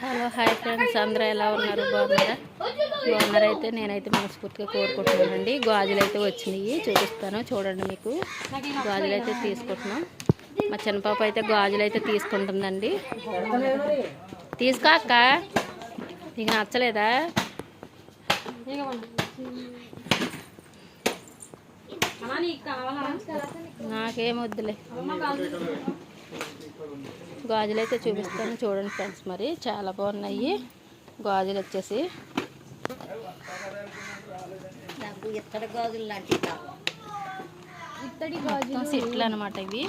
Hello hi friends. అందరూ ఎలా ఉన్నారు? బాగున్నారా? బాగున్నారా అయితే నేనైతే మనస్ఫూర్తిగా కోరుకుంటున్నానండి. గాజులు అయితే వచ్చినాయి. చూపిస్తాను. చూడండి మీకు. గాజులు అయితే తీసుకుంటున్నాం. మా చిన్న పాప అయితే గాజులు అయితే తీసుకుంటుందండి. తీసుకో అక్క. నీకు నచ్చలేదా? నాకేం వద్దులే. గాజులు అయితే చూపిస్తాను చూడండి ఫ్రెండ్స్ మరి. చాలా బాగున్నాయి. గాజులు వచ్చేసి. సెట్లు అనమాట ఇవి.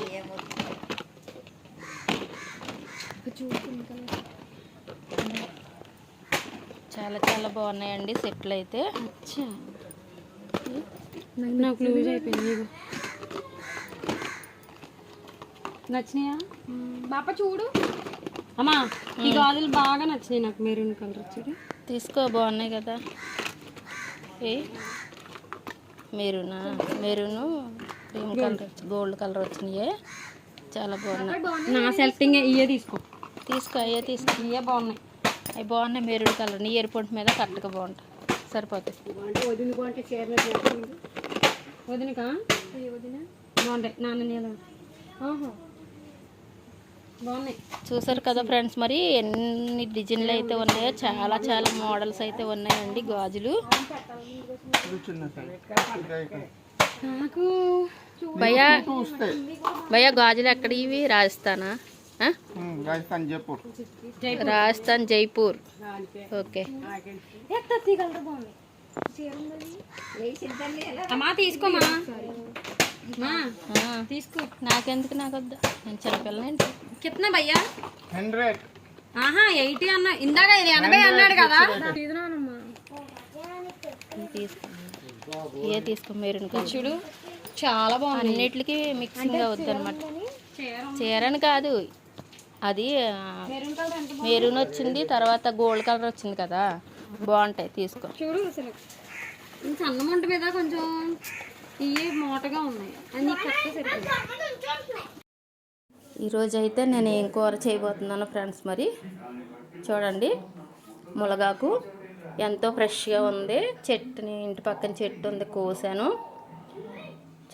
చాలా చాలా బాగున్నాయండి సెట్లు అయితే నాకు లూజ్ అయిపోయింది నచ్చినాయా? బాప చూడు. అమ్మా ఈ గాజులు బాగా నచ్చినాయి నాకు మెరూన్ కలర్ చూడు తీసుకో బాగున్నాయి కదా. ఏ? మెరూనా? Maroon cream colour gold colour వచ్చినాయి. చాలా బాగున్నాయి. నా సెలెక్టింగ్ ఇయే తీసుకో. తీసుకో అయ్యే తీసుకో. ఇయే బాగున్నాయి. అవి బాగున్నాయి మెరూన్ కలర్ నీ ఎయిర్పోర్ట్ మీద కరెక్ట్గా బాగుంటాయి సరిపోతాయి. వదినకా? బాగుంటాయి. నాన్న బాగున్నాయి చూసారు కదా ఫ్రెండ్స్ మరి ఎన్ని డిజైన్లు అయితే ఉన్నాయో చాలా చాలా మోడల్స్ అయితే ఉన్నాయండి గాజులు. నాకు భయ్యా భయ్యా గాజులు ఎక్కడ ఇవి? రాజస్థానా? రాజస్థాన్ జైపూర్. రాజస్థాన్ జైపూర్. ఓకే. అమ్మా తీసుకోమా తీసుకో. నాకెందుకు నాకు వద్దా నేను చిన్నపిల్లనేంటి కిतना భయ్యా. హండ్రెడ్. ఆహా ఎయిటీ అన్న. ఇందాక ఇది ఎనభై అన్నాడు కదా. తీసుకో. ఏ తీసుకో. మెరూన్ కలర్ చూడు చాలా బాగుంది. అన్నిటికి మిక్సింగ్ అవుద్ది అనమాట చీరని కాదు. అది మెరూన్ వచ్చింది తర్వాత గోల్డ్ కలర్ వచ్చింది కదా. బాగుంటాయి తీసుకో. చూడు అసలు. ఇంత సన్న మంట మీద కొంచెం ఇవి మోటగా ఉన్నాయి. కరెక్ట్ ఈరోజు అయితే నేను ఏం కూర చేయబోతున్నాను ఫ్రెండ్స్ మరి చూడండి. ములగాకు ఎంతో ఫ్రెష్గా ఉంది. చెట్టుని ఇంటి పక్కన చెట్టు ఉంది కోసాను.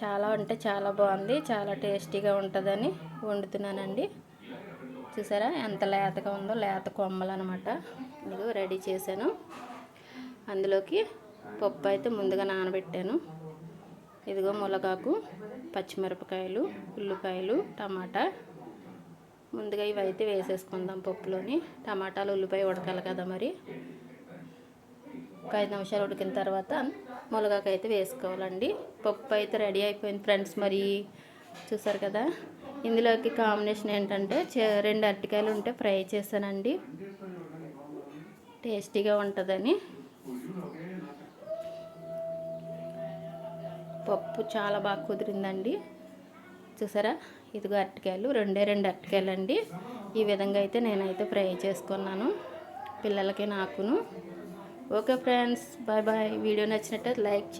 చాలా అంటే చాలా బాగుంది. చాలా టేస్టీగా ఉంటుందని వండుతున్నానండి. చూసారా ఎంత లేతగా ఉందో లేత కొమ్మలు అనమాట ఇదిగో రెడీ చేశాను. అందులోకి పప్పు అయితే ముందుగా నానబెట్టాను. ఇదిగో ములగాకు పచ్చిమిరపకాయలు ఉల్లిపాయలు టమాటా. ముందుగా ఇవి అయితే వేసేసుకుందాం పప్పులోని. టమాటాలు ఉల్లిపాయ ఉడకాలి కదా మరి. ఒక ఐదు నిమిషాలు ఉడికిన తర్వాత ములగాకు అయితే వేసుకోవాలండి. పప్పు అయితే రెడీ అయిపోయింది ఫ్రెండ్స్ మరి. చూసారు కదా? ఇందులోకి కాంబినేషన్ ఏంటంటే రెండు అరటికాయలు ఉంటే ఫ్రై చేశానండి. టేస్టీగా ఉంటుందని. పప్పు చాలా బాగా కుదిరిందండి. చూసారా? ఇదిగో అరటికాయలు. రెండే రెండు అరటికాయలు అండి ఈ విధంగా అయితే నేనైతే ఫ్రై చేసుకున్నాను. పిల్లలకి నాకును. Okay friends bye bye. Video నచ్చినట్టు లైక్ చేయండి.